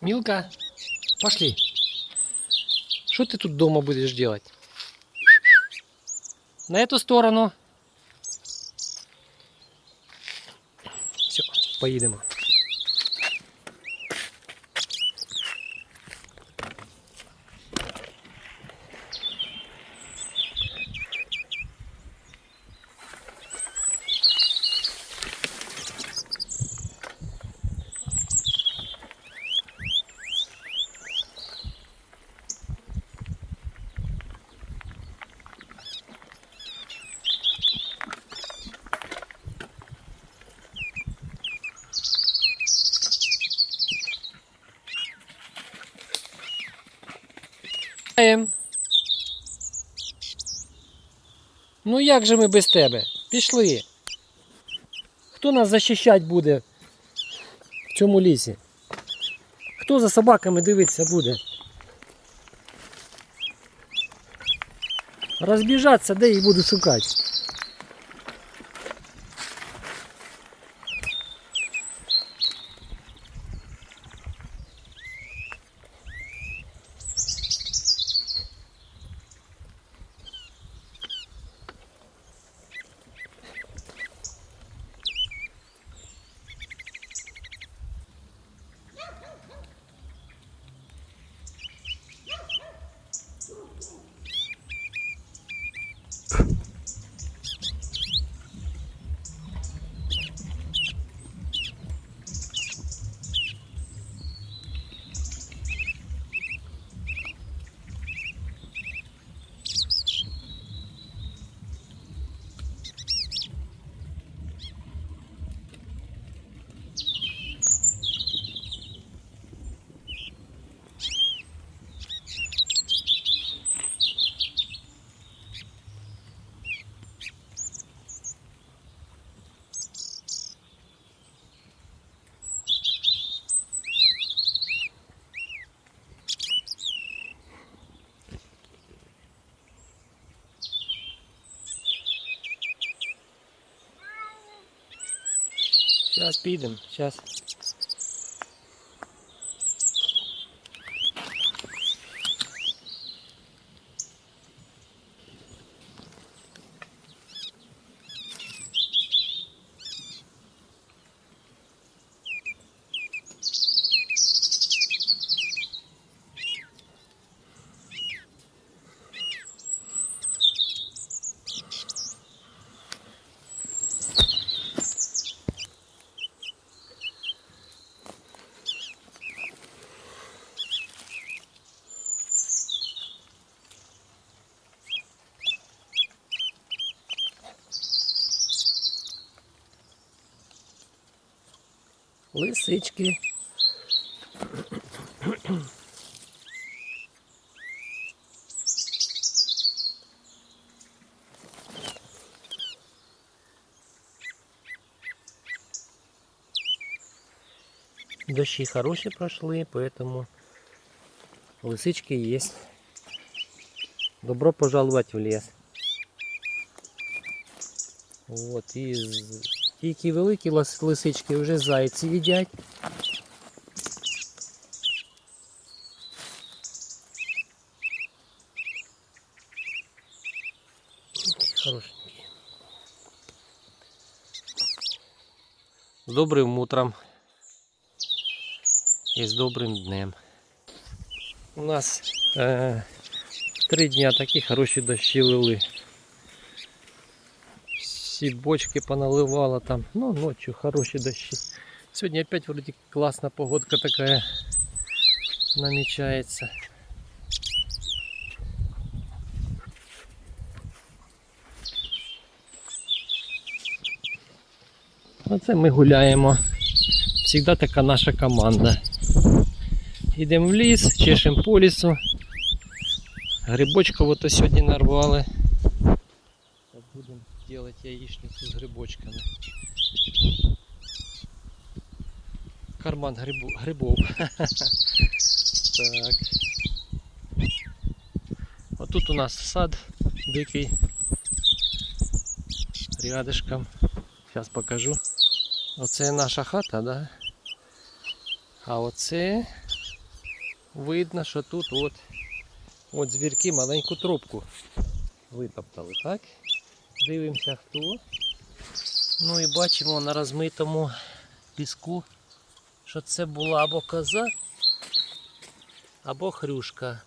Милка, пошли. Что ты тут дома будешь делать? На эту сторону. Все, поїдемо. Ну як же ми без тебе? Пішли. Хто нас захищати буде в цьому лісі? Хто за собаками дивитися буде? Розбіжатися, де їх буду шукати. Зараз підемо, зараз. Лисички. Дощи хорошие прошли, поэтому лисички есть. Добро пожаловать в лес. От, і тільки великі лисички вже зайці їдять. Хорошенькі. З добрим утром і з добрим днем. У нас е, три дня такі хороші дощі лили. Всі бочки поналивало там. Ну, ночью хороші дощі. Сьогодні опять вроде класна погодка такая намечается. Оце ми гуляємо. Всегда така наша команда. Йдемо в ліс, чешемо по лісу. Грибочков ото сьогодні нарвали. Делать яичницу с грибочками. Карман грибу, грибов. так. Вот тут у нас сад дикий. Рядышком. Сейчас покажу. Оце наша хата, да? А оце видно, що тут от, от звірки маленьку трубку витоптали, так? Дивимося хто. Ну і бачимо на розмитому піску, що це була або коза, або хрюшка.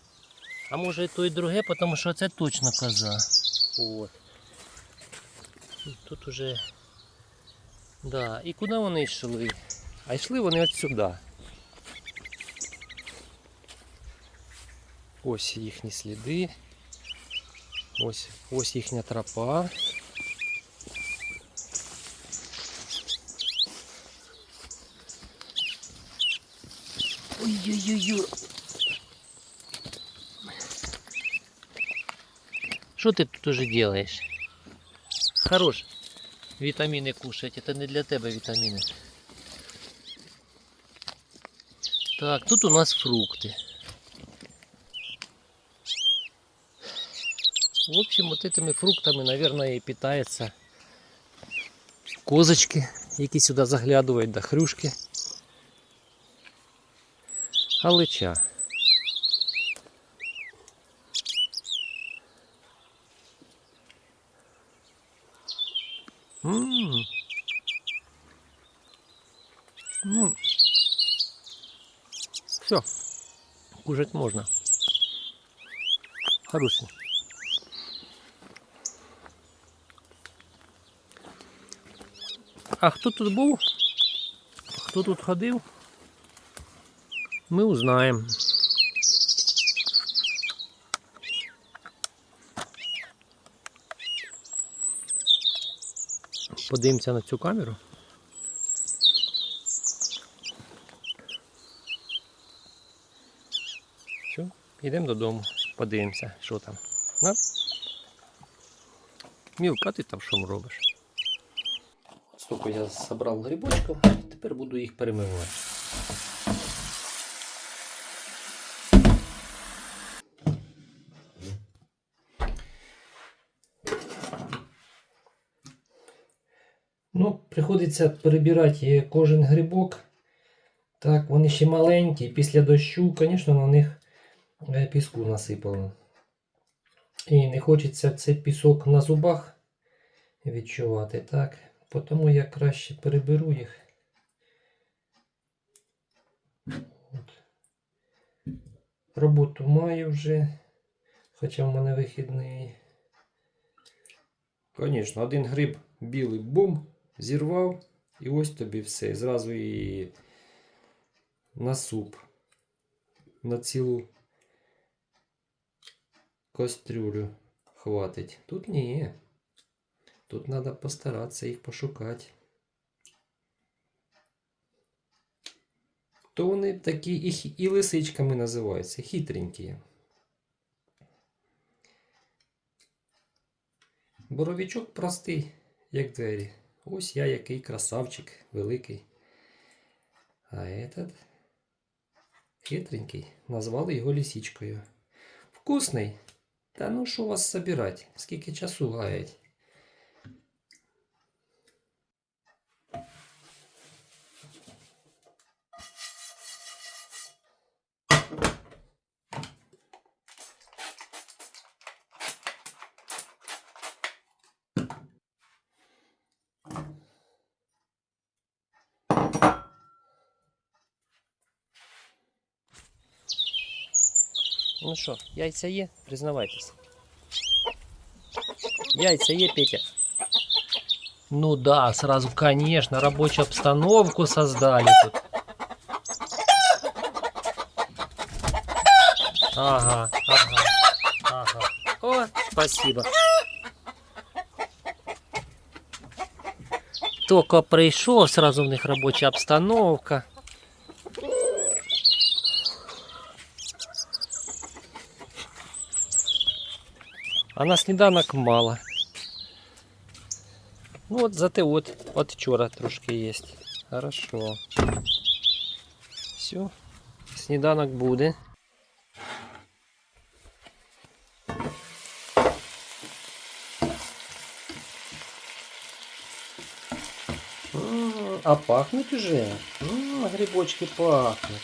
А може і то і друге, тому що це точно коза. От. Тут уже. Да. І куди вони йшли? А йшли вони от сюди. Ось їхні сліди. Ось, ось їхня тропа. Ой-ой-ой. Что ты тут уже делаешь? Хорош. Витамины кушать. Это не для тебя витамины. Так, тут у нас фрукты. В общем, вот этими фруктами, наверное, и питается козочки, які сюди заглядують, да хрюшки. Галича. М. Ну, все, кушать можно. Хороший. А хто тут був? Хто тут ходив? Ми узнаємо. Подивимося на цю камеру. Все, йдемо додому, подивимося, що там. Да? Мілка, ти там що робиш? Стільки я зібрав грибочків, тепер буду їх перемивати. Ну, приходиться перебирати кожен грибок. Так, вони ще маленькі, після дощу, звісно, на них е, піску насипало. І не хочеться цей пісок на зубах відчувати, так? Тому я краще переберу їх. От. Роботу маю вже, хоча в мене вихідний. Звісно, один гриб білий бум, зірвав, і ось тобі все. Зразу і на суп, на цілу кастрюлю хватить. Тут ні. Тут треба постаратися їх пошукати. То вони такі і, і лисичками називаються, хитренькі. Боровичок простий, як двері. Ось я який красавчик великий. А этот хитренький. Назвали його лисичкою. Вкусний. Та ну що вас собирать? Скільки часу гаять? Ну що, яйця є? Признавайтесь. Яйця є, Петя? Ну да, сразу, конечно, рабочую обстановку создали тут. Ага, ага, ага. О, спасибо. Только прийшов, сразу в них робоча обстановка. А на сніданок мало. Ну от зате от, от вчора трошки є. Хорошо. Все. Сніданок буде. А пахнуть уже. М, грибочки пахнуть.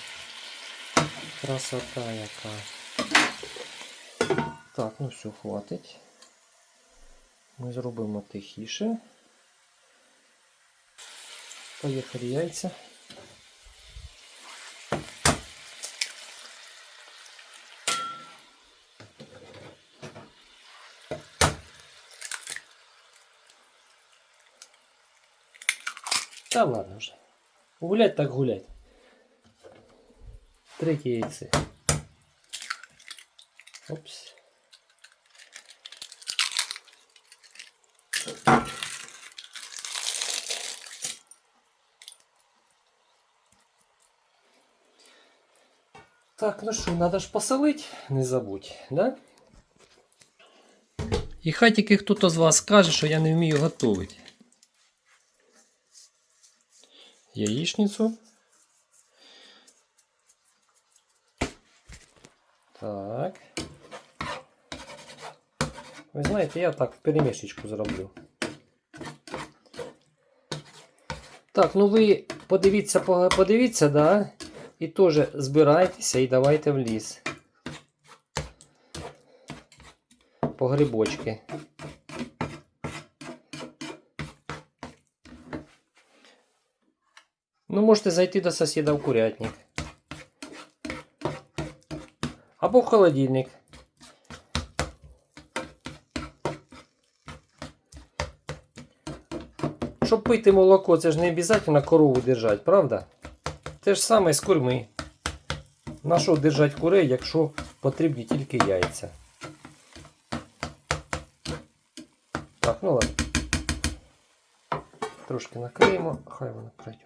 Красота яка. Так, ну все, хватить. Ми зробимо тихіше. Поїхали яйця. Та ладно вже. Гулять так гулять. Третє яйце. Опс. Так, ну що, надо ж посолить, не забудь, да? І хай тільки хтось з вас скаже, що я не вмію готувати. Яєчницю. Так. Ви знаєте, я так перемішечку зроблю. Так, ну ви подивіться, подивіться, да? І теж збирайтеся і давайте в ліс. По грибочки. Ну, можете зайти до сусіда в курятник. Або в холодильник. Щоб пити молоко, це ж не обов'язково корову держати, правда? Те ж саме з курми. На що держати курей, якщо потрібні тільки яйця? Так, ну ладно. Трошки накриємо, хай воно пройде.